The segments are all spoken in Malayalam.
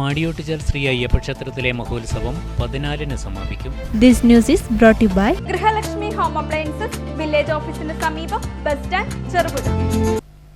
പാടിയോട്ടിച്ചാൽ ശ്രീ അയ്യപ്പ ക്ഷേത്രത്തിലെ മഹോത്സവം പതിനാലിന് സമാപിക്കും. This news is brought you by by Grihalakshmi home appliances village ഓഫീസിന് സമീപം ബസ് സ്റ്റാൻഡ് ചെറുപുഴ.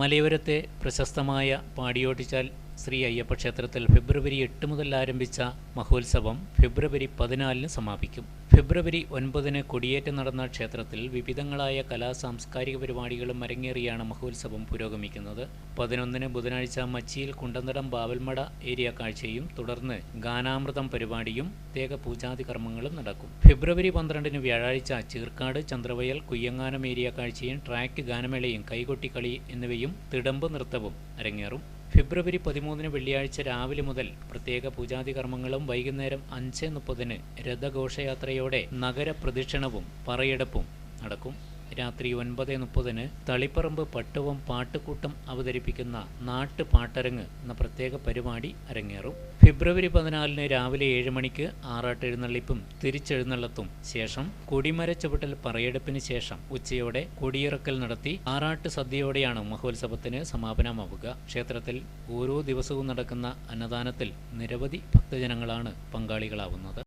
മലയോരത്തെ പ്രശസ്തമായ പാടിയോട്ടിച്ചാൽ ശ്രീ അയ്യപ്പ ക്ഷേത്രത്തിൽ ഫെബ്രുവരി എട്ട് മുതൽ ആരംഭിച്ച മഹോത്സവം ഫെബ്രുവരി പതിനാലിന് സമാപിക്കും. ഫെബ്രുവരി ഒൻപതിന് കൊടിയേറ്റം നടന്ന ക്ഷേത്രത്തിൽ വിവിധങ്ങളായ കലാ സാംസ്കാരിക പരിപാടികളും അരങ്ങേറിയാണ് മഹോത്സവം പുരോഗമിക്കുന്നത്. പതിനൊന്നിന് ബുധനാഴ്ച മച്ചിയിൽ കുണ്ടന്തടം ബാവൽമട ഏരിയ കാഴ്ചയും തുടർന്ന് ഗാനാമൃതം പരിപാടിയും പ്രത്യേക പൂജാതി കർമ്മങ്ങളും നടക്കും. ഫെബ്രുവരി പന്ത്രണ്ടിന് വ്യാഴാഴ്ച ചീർക്കാട് ചന്ദ്രവയൽ കുയ്യങ്ങാനം ഏരിയ കാഴ്ചയും ട്രാക്ക് ഗാനമേളയും കൈകൊട്ടിക്കളി എന്നിവയും തിടമ്പ് നൃത്തവും അരങ്ങേറും. ഫെബ്രുവരി പതിമൂന്നിന് വെള്ളിയാഴ്ച രാവിലെ മുതൽ പ്രത്യേക പൂജാതി കർമ്മങ്ങളും വൈകുന്നേരം അഞ്ച് മുപ്പതിന് രഥഘോഷയാത്രയോടെ നഗരപ്രദക്ഷിണവും പറയെടുപ്പും നടക്കും. രാത്രി ഒൻപത് മുപ്പതിന് തളിപ്പറമ്പ് പട്ടുവം പാട്ടുകൂട്ടം അവതരിപ്പിക്കുന്ന നാട്ടുപാട്ടരങ്ങ് എന്ന പ്രത്യേക പരിപാടി അരങ്ങേറും. ഫെബ്രുവരി പതിനാലിന് രാവിലെ ഏഴ് മണിക്ക് ആറാട്ടെഴുന്നള്ളിപ്പും തിരിച്ചെഴുന്നള്ളത്തും ശേഷം കൊടിമര ചുവട്ടൽ പറയെടുപ്പിന് ശേഷം ഉച്ചയോടെ കൊടിയിറക്കൽ നടത്തി ആറാട്ട് സദ്യയോടെയാണ് മഹോത്സവത്തിന് സമാപനമാവുക. ക്ഷേത്രത്തിൽ ഓരോ ദിവസവും നടക്കുന്ന അന്നദാനത്തിൽ നിരവധി ഭക്തജനങ്ങളാണ് പങ്കാളികളാവുന്നത്.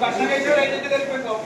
ಭಕ್ಷಣ ಕೈಸೋ ರೈತ ತೆಗೆದುಕೊಂಡು